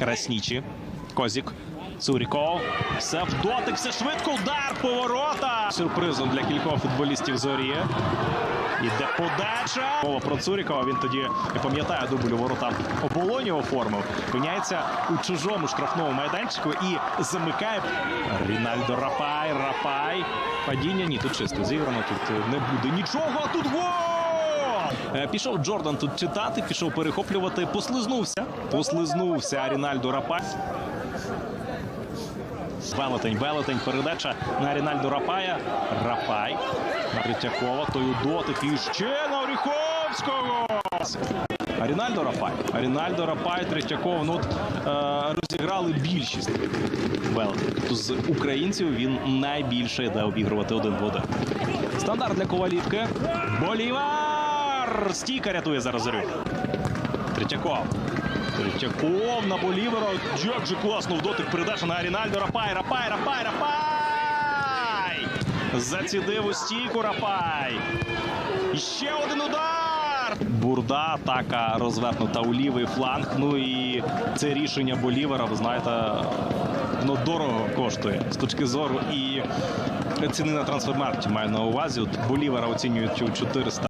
Краснічі. Козік. Цуріков. Все в дотик, все швидко. Удар поворота. Сюрпризом для кількох футболістів зорі. Іде подача. Мова про Цурікова. Він тоді я пам'ятаю дубль у ворота оболоні оформив. Опиняється у чужому штрафному майданчику і замикає. Рінальдо Рапай. Рапай. Падіння. Ні, тут чисто зіграно. Тут не буде нічого. А тут гол! Е, Пішов Джордан тут читати, пішов перехоплювати. Послизнувся. Послизнувся Рінальдо Рапай. Велетень, велетень, передача на Рінальдо Рапая. Рапай. На той у дотик. І ще на Оріховського. А Рінальдо Рапай. Рінальдо Рапай, Третьяков. Ну, от, е, розіграли більшість. Велетень. Тобто з українців він найбільше йде обігрувати один в один. Стандарт для Ковалівки. Болівар! Стійка рятує зараз зорю. Третьяков. Третьяков на Болівера. Як же класно в дотик передача на Рінальдо Рапай. Рапай, Рапай, Рапай! Зацідив у стійку Рапай. Ще один удар. Бурда, атака розвернута у лівий фланг. Ну і це рішення Болівера, ви знаєте, ну дорого коштує з точки зору і ціни на трансфермаркті маю на увазі. От Болівера оцінюють у 400